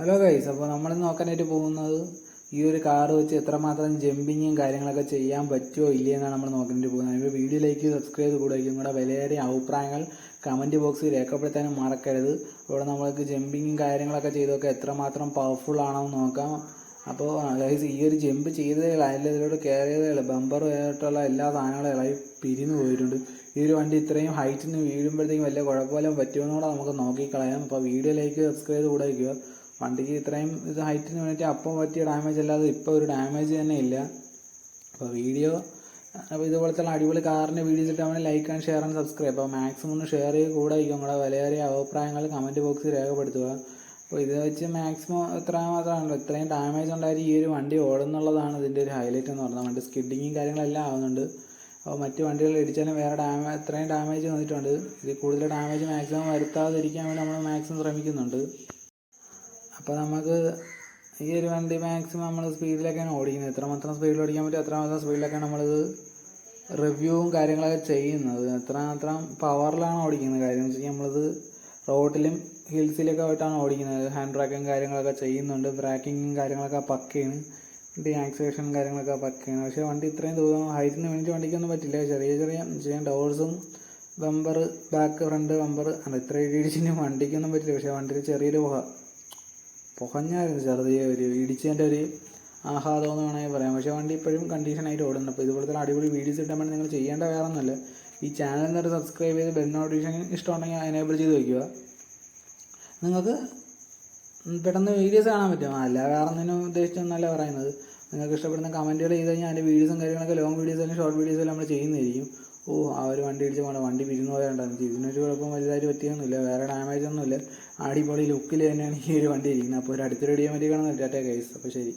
Hello guys അപ്പോൾ നമ്മൾ നോക്കാനായിട്ട് പോകുന്നത് ഈ ഒരു കാർ വെച്ച് എത്രമാത്രം ജമ്പിങ്ങും കാര്യങ്ങളൊക്കെ ചെയ്യാൻ പറ്റുമോ ഇല്ലേ എന്നാണ് നമ്മൾ നോക്കാനായിട്ട് പോകുന്നത്. അതിന്റെ വീഡിയോയിലേക്ക് സബ്സ്ക്രൈബ് ചെയ്ത് കൂടെ നിങ്ങളുടെ വിലയേറിയ അഭിപ്രായങ്ങൾ കമന്റ് ബോക്സിൽ രേഖപ്പെടുത്താനും മറക്കരുത്. അവിടെ നമ്മൾക്ക് ജമ്പിങ്ങും കാര്യങ്ങളൊക്കെ ചെയ്തൊക്കെ എത്രമാത്രം പവർഫുൾ ആണെന്ന് നോക്കാം. അപ്പോൾ ഗൈസ് ഈ ഒരു ജമ്പ് ചെയ്തതേ അതിൽ ഇതിലൂടെ കയറിയതേ ബമ്പർ ആയിട്ടുള്ള എല്ലാ സാധനങ്ങളും ഇളകി പിരിഞ്ഞു പോയിട്ടുണ്ട്. ഈ ഒരു വണ്ടി ഇത്രയും ഹൈറ്റിന് വീഴുമ്പോഴത്തേക്കും വലിയ കുഴപ്പമില്ല പറ്റുമെന്നുകൂടെ നമുക്ക് നോക്കിക്കളയാം. അപ്പോൾ വീഡിയോ ലൈക്ക് സബ്സ്ക്രൈബ് കൂടെ വയ്ക്കുക വണ്ടിക്ക് ഇത്രയും ഇത് ഹൈറ്റിന് വേണ്ടിയിട്ട് അപ്പം പറ്റിയ ഡാമേജ് അല്ലാതെ ഇപ്പോൾ ഒരു ഡാമേജ് തന്നെ ഇല്ല. അപ്പോൾ വീഡിയോ അപ്പോൾ ഇതുപോലത്തെ അടിപൊളി കാറിന്റെ വീഡിയോസ് ഇട്ടാൽ like and share and subscribe അപ്പോൾ മാക്സിമം ഒന്ന് ഷെയർ ചെയ്ത് കൂടെ നിങ്ങളുടെ വിലയേറിയ അഭിപ്രായങ്ങൾ കമന്റ് ബോക്സിൽ രേഖപ്പെടുത്തുക. അപ്പോൾ ഇത് വെച്ച് മാക്സിമം എത്ര മാത്രമാണല്ലോ ഇത്രയും ഡാമേജ് ഉണ്ടായിട്ട് ഈ ഒരു വണ്ടി ഓടുന്നുള്ളതാണ് ഇതിന്റെ ഒരു ഹൈലൈറ്റ് എന്ന് പറഞ്ഞാൽ വണ്ടി സ്കിഡിങ്ങും കാര്യങ്ങളെല്ലാം ആവുന്നുണ്ട്. അപ്പോൾ മറ്റ് വണ്ടികൾ ഇടിച്ചാലും വേറെ ഡാമേ ഇത്രയും ഡാമേജ് വന്നിട്ടുണ്ട്. ഇതിൽ കൂടുതൽ ഡാമേജ് മാക്സിമം വരുത്താതിരിക്കാൻ വേണ്ടി നമ്മൾ മാക്സിമം ശ്രമിക്കുന്നുണ്ട്. അപ്പോൾ നമുക്ക് ഈ ഒരു വണ്ടി മാക്സിമം നമ്മൾ സ്പീഡിലൊക്കെയാണ് ഓടിക്കുന്നത്. എത്രമാത്രം സ്പീഡിൽ ഓടിക്കാൻ പറ്റും അത്രമാത്രം സ്പീഡിലൊക്കെയാണ് നമ്മളിത് റിവ്യൂവും കാര്യങ്ങളൊക്കെ ചെയ്യുന്നത്. എത്രമാത്രം പവറിലാണ് ഓടിക്കുന്നത് കാര്യം. എന്ന് വെച്ചാൽ നമ്മളിത് റോഡിലും ഹിൽസിലൊക്കെ ആയിട്ടാണ് ഓടിക്കുന്നത്. ഹാൻഡ് ബ്രാക്കും കാര്യങ്ങളൊക്കെ ചെയ്യുന്നുണ്ട്. ബ്രാക്കിങ്ങും കാര്യങ്ങളൊക്കെ പക്കയാണ് ഡി ആക്സിലേഷൻ കാര്യങ്ങളൊക്കെ പക്കയാണ് പക്ഷേ വണ്ടി ഇത്രയും ദൂരം ഹൈറ്റിന് വേണ്ടി വണ്ടിക്കൊന്നും പറ്റില്ല. ചെറിയ ചെറിയ ചെയ്യാൻ ഡോർസും ബമ്പർ ബാക്ക് ഫ്രണ്ട് ബമ്പർ അല്ല ഇത്ര ഇടിച്ചിന് വണ്ടിക്കൊന്നും പറ്റില്ല. പക്ഷേ വണ്ടിയിൽ ചെറിയൊരു പുകഞ്ഞായിരുന്നു ചെറുതിയ ഒരു ഇടിച്ചതിന്റെ ഒരു ആഹ്ലാദം എന്ന് വേണമെങ്കിൽ പറയാം. പക്ഷേ വണ്ടി ഇപ്പോഴും കണ്ടീഷനായിട്ട് ഓടുന്നുണ്ട്. അപ്പോൾ ഇതുപോലത്തെ അടിപൊളി വീഡിയോസ് കിട്ടാൻ വേണ്ടി നിങ്ങൾ ചെയ്യേണ്ട വേറെ ഒന്നുമല്ല. ഈ ചാനൽ എന്നിട്ട് സബ്സ്ക്രൈബ് ചെയ്ത് ബെൽ നോട്ടിഫിക്കേഷൻ ഇഷ്ടമുണ്ടെങ്കിൽ എനേബിൾ ചെയ്ത് വയ്ക്കുക നിങ്ങൾക്ക് പെട്ടെന്ന് വീഡിയോസ് കാണാൻ പറ്റും. അല്ല വേറെ ഒന്നിനും ഉദ്ദേശിച്ചൊന്നല്ല പറയുന്നത്. നിങ്ങൾക്ക് ഇഷ്ടപ്പെടുന്ന കമന്റുകൾ ചെയ്ത് കഴിഞ്ഞാൽ അതിന്റെ വീഡിയോസും കാര്യങ്ങളൊക്കെ ലോങ് വീഡിയോസ് അല്ലെങ്കിൽ ഷോർട്ട് വീഡിയോസ് നമ്മൾ ചെയ്യുന്നതായിരിക്കും. ഓ ആ ഒരു വണ്ടി ഇടിച്ച് പോകണം വണ്ടി പിരിഞ്ഞു പോയാണ്ടായിരുന്നു ഇതിനൊരു കുഴപ്പം വലുതായിട്ട് പറ്റിയൊന്നുമില്ല വേറെ ഡാമേജ് ഒന്നുമില്ല. അടിപൊളി ലുക്കിൽ തന്നെയാണ് ഈ ഒരു വണ്ടി ഇരിക്കുന്നത്. അപ്പോൾ ഒരു അടുത്തൊരു വീഡിയോ മതി കാണുന്നില്ല ടാറ്റ ഗൈസ് അപ്പോൾ ശരി.